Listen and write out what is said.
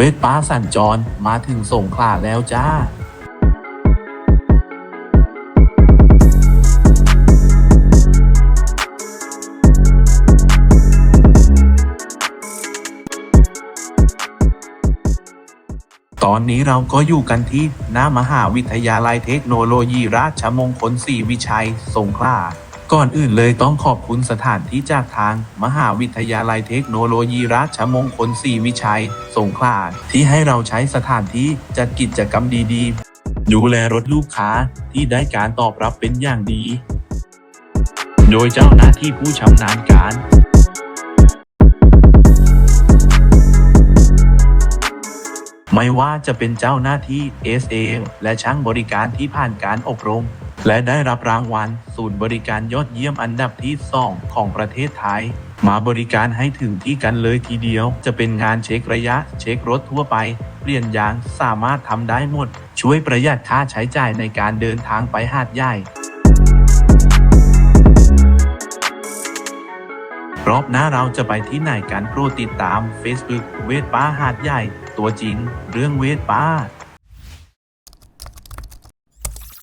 เวทป้าสัญจรมาถึงสงขลาแล้วจ้าตอนนี้เราก็อยู่กันที่หน้ามหาวิทยาลัยเทคโนโลยีราชมงคลศรีวิชัย สงขลา ก่อนอื่นเลยต้องขอบคุณสถานที่จากทาง มหาวิทยาลัยเทคโนโลยีราชมงคลศรีวิชัย สงขลาที่ให้เราใช้สถานที่จัดกิจกรรมดีๆ ดูแลรถลูกค้าที่ได้การตอบรับเป็นอย่างดี โดยเจ้าหน้าที่ผู้ชำนาญการไม่ว่าจะเป็นเจ้าหน้าที่ SA และช่างบริการที่ผ่านการอบรม และได้รับรางวัลศูนย์บริการยอดเยี่ยมอันดับที่ 2 ของประเทศไทย มาบริการให้ถึงที่กันเลยทีเดียว จะเป็นงานเช็คระยะ เช็ครถทั่วไป เปลี่ยนยางสามารถทำได้หมด ช่วยประหยัดค่าใช้จ่ายในการเดินทางไปหาดใหญ่รอบหน้าเราจะไปที่ไหนกันโปรดติดตาม Facebook เวทป้าหาดใหญ่ ตัวจริง เรื่องเวทป้า